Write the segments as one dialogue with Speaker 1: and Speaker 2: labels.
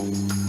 Speaker 1: Thank you.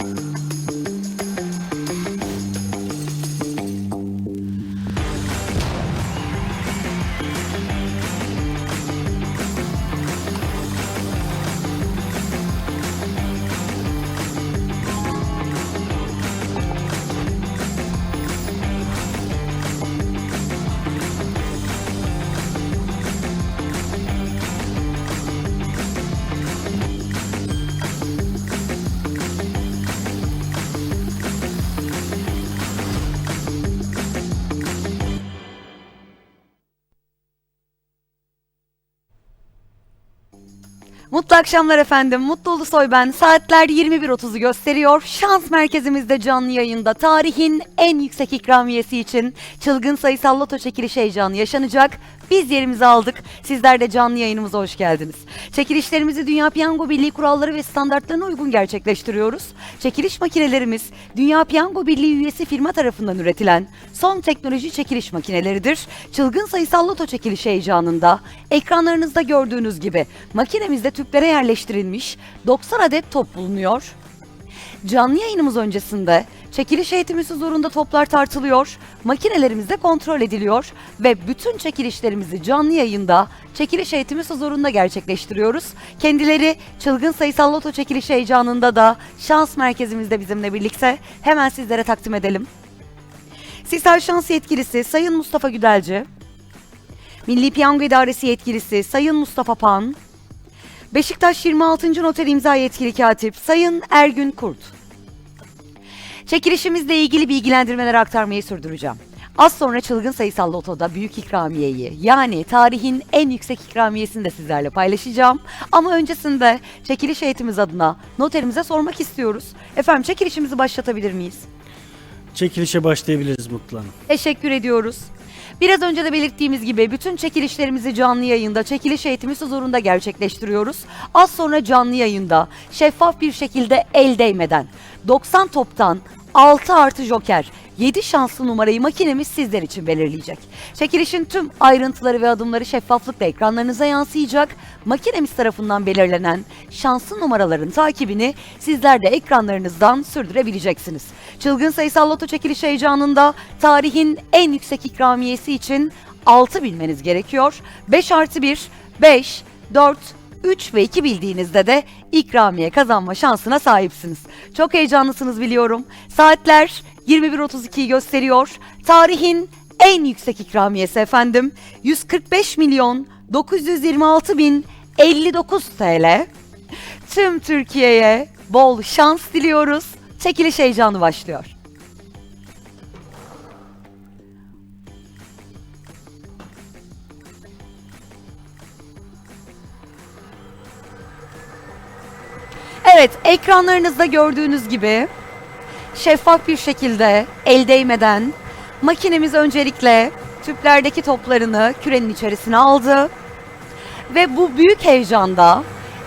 Speaker 1: Mutlu akşamlar efendim. Mutlu Ulusoy ben. Saatler 21.30'u gösteriyor. Şans merkezimizde canlı yayında tarihin en yüksek ikramiyesi için çılgın sayısal loto çekiliş heyecanı yaşanacak. Biz yerimizi aldık. Sizler de canlı yayınımıza hoş geldiniz. Çekilişlerimizi Dünya Piyango Birliği kuralları ve standartlarına uygun gerçekleştiriyoruz. Çekiliş makinelerimiz Dünya Piyango Birliği üyesi firma tarafından üretilen son teknoloji çekiliş makineleridir. Çılgın sayısal loto çekiliş heyecanında ekranlarınızda gördüğünüz gibi makinemizde tüplere yerleştirilmiş 90 adet top bulunuyor. Canlı yayınımız öncesinde çekiliş eğitimi huzurunda toplar tartılıyor, makinelerimiz de kontrol ediliyor ve bütün çekilişlerimizi canlı yayında çekiliş eğitimi huzurunda gerçekleştiriyoruz. Kendileri çılgın sayısal loto çekiliş heyecanında da şans merkezimizde bizimle birlikte hemen sizlere takdim edelim. Sisal Şans Yetkilisi Sayın Mustafa Güdelci, Milli Piyango İdaresi Yetkilisi Sayın Mustafa Pan, Beşiktaş 26. Noter İmza Yetkili Katip Sayın Ergün Kurt. Çekilişimizle ilgili bilgilendirmeleri aktarmayı sürdüreceğim. Az sonra çılgın sayısal lotoda büyük ikramiyeyi yani tarihin en yüksek ikramiyesini de sizlerle paylaşacağım. Ama öncesinde çekiliş eğitimimiz adına noterimize sormak istiyoruz. Efendim çekilişimizi başlatabilir miyiz?
Speaker 2: Çekilişe başlayabiliriz Mutlu Hanım.
Speaker 1: Teşekkür ediyoruz. Biraz önce de belirttiğimiz gibi bütün çekilişlerimizi canlı yayında, çekiliş eğitimi huzurunda gerçekleştiriyoruz. Az sonra canlı yayında şeffaf bir şekilde el değmeden 90 toptan 6 artı joker 7 şanslı numarayı makinemiz sizler için belirleyecek. Çekilişin tüm ayrıntıları ve adımları şeffaflıkla ekranlarınıza yansıyacak. Makinemiz tarafından belirlenen şanslı numaraların takibini sizler de ekranlarınızdan sürdürebileceksiniz. Çılgın sayısal loto çekiliş heyecanında tarihin en yüksek ikramiyesi için 6 bilmeniz gerekiyor. 5 artı 1, 5, 4, 3 ve 2 bildiğinizde de ikramiye kazanma şansına sahipsiniz. Çok heyecanlısınız biliyorum. Saatler 21.32'yi gösteriyor. Tarihin en yüksek ikramiyesi efendim. 145 milyon 926 bin 59 TL. Tüm Türkiye'ye bol şans diliyoruz. Çekiliş heyecanı başlıyor. Evet, ekranlarınızda gördüğünüz gibi şeffaf bir şekilde el değmeden makinemiz öncelikle tüplerdeki toplarını kürenin içerisine aldı. Ve bu büyük heyecanda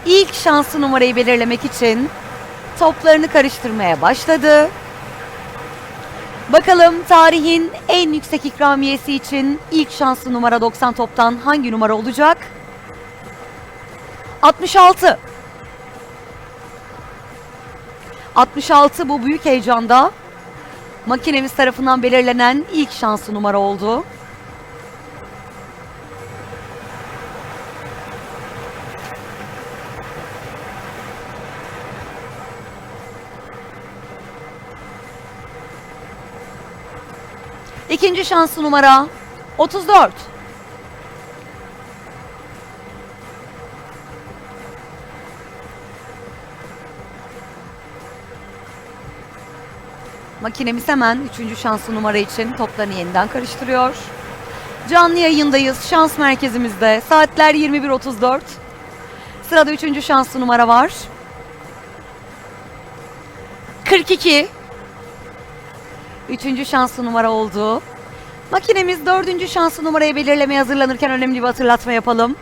Speaker 1: ilk şanslı numarayı belirlemek için toplarını karıştırmaya başladı. Bakalım tarihin en yüksek ikramiyesi için ilk şanslı numara 90 toptan hangi numara olacak? 66. 66 bu büyük heyecanda makinemiz tarafından belirlenen ilk şanslı numara oldu. İkinci şanslı numara 34. Makinemiz hemen üçüncü şanslı numara için toplarını yeniden karıştırıyor. Canlı yayındayız. Şans merkezimizde. Saatler 21.34. Sırada üçüncü şanslı numara var. 42. Üçüncü şanslı numara oldu. Makinemiz dördüncü şanslı numarayı belirlemeye hazırlanırken önemli bir hatırlatma yapalım.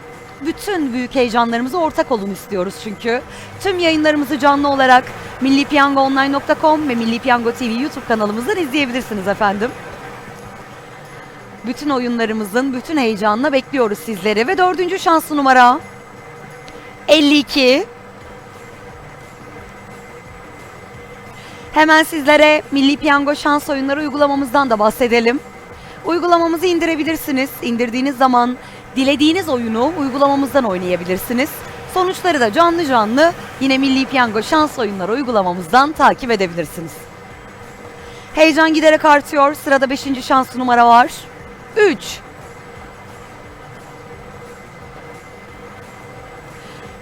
Speaker 1: Bütün büyük heyecanlarımıza ortak olun istiyoruz çünkü. Tüm yayınlarımızı canlı olarak millipiyangoonline.com ve Milli Piyango TV YouTube kanalımızdan izleyebilirsiniz efendim. Bütün oyunlarımızın bütün heyecanla bekliyoruz sizleri. Ve dördüncü şanslı numara 52 Hemen sizlere Milli Piyango Şans Oyunları uygulamamızdan da bahsedelim. Uygulamamızı indirebilirsiniz. İndirdiğiniz zaman dilediğiniz oyunu uygulamamızdan oynayabilirsiniz. Sonuçları da canlı canlı yine Milli Piyango Şans Oyunları uygulamamızdan takip edebilirsiniz. Heyecan giderek artıyor. Sırada 5. şans numara var. 3.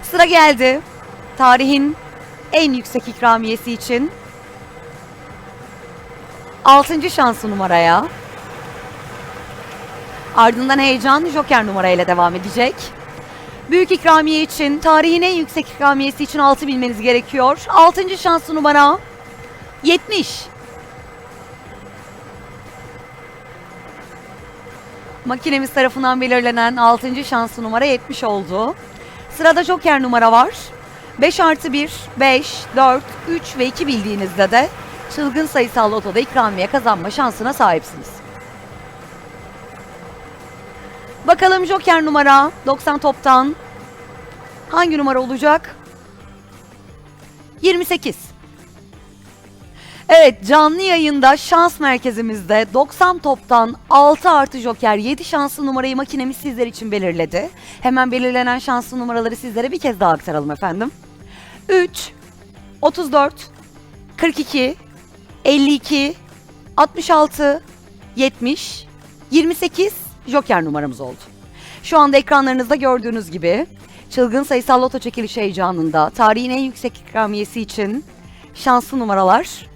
Speaker 1: Sıra geldi. Tarihin en yüksek ikramiyesi için 6. şansı numaraya. Ardından heyecan Joker numarayla devam edecek. Büyük ikramiye için, tarihin en yüksek ikramiyesi için 6 bilmeniz gerekiyor. 6. şansı numara 70. Makinemiz tarafından belirlenen 6. şansı numara 70 oldu. Sırada Joker numara var. 5 artı 1, 5, 4, 3 ve 2 bildiğinizde de çılgın sayısal lotoda ikramiye kazanma şansına sahipsiniz. Bakalım Joker numara 90 toptan hangi numara olacak? 28. Evet canlı yayında şans merkezimizde 90 toptan 6 artı joker 7 şanslı numarayı makinemiz sizler için belirledi. Hemen belirlenen şanslı numaraları sizlere bir kez daha aktaralım efendim. 3, 34, 42, 52, 66, 70, 28 joker numaramız oldu. Şu anda ekranlarınızda gördüğünüz gibi çılgın sayısal loto çekiliş heyecanında tarihin en yüksek ikramiyesi için şanslı numaralar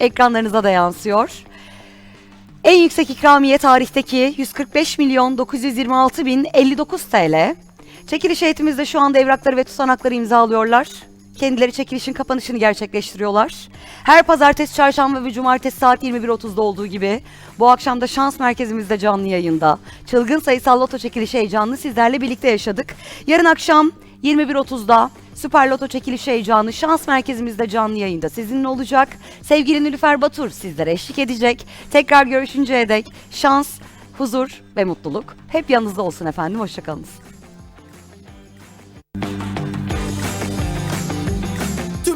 Speaker 1: ekranlarınıza da yansıyor. En yüksek ikramiye tarihteki 145 milyon 926 bin 59 TL. Çekiliş heyetimizde şu anda evrakları ve tutanakları imzalıyorlar. Kendileri çekilişin kapanışını gerçekleştiriyorlar. Her pazartesi, çarşamba ve cumartesi saat 21.30'da olduğu gibi bu akşam da şans merkezimizde canlı yayında. Çılgın sayısal loto çekilişi heyecanını sizlerle birlikte yaşadık. Yarın akşam 21.30'da Süper Loto çekiliş heyecanı şans merkezimizde canlı yayında sizinle olacak. Sevgili Nilüfer Batur sizlere eşlik edecek. Tekrar görüşünceye dek şans, huzur ve mutluluk hep yanınızda olsun efendim. Hoşçakalınız.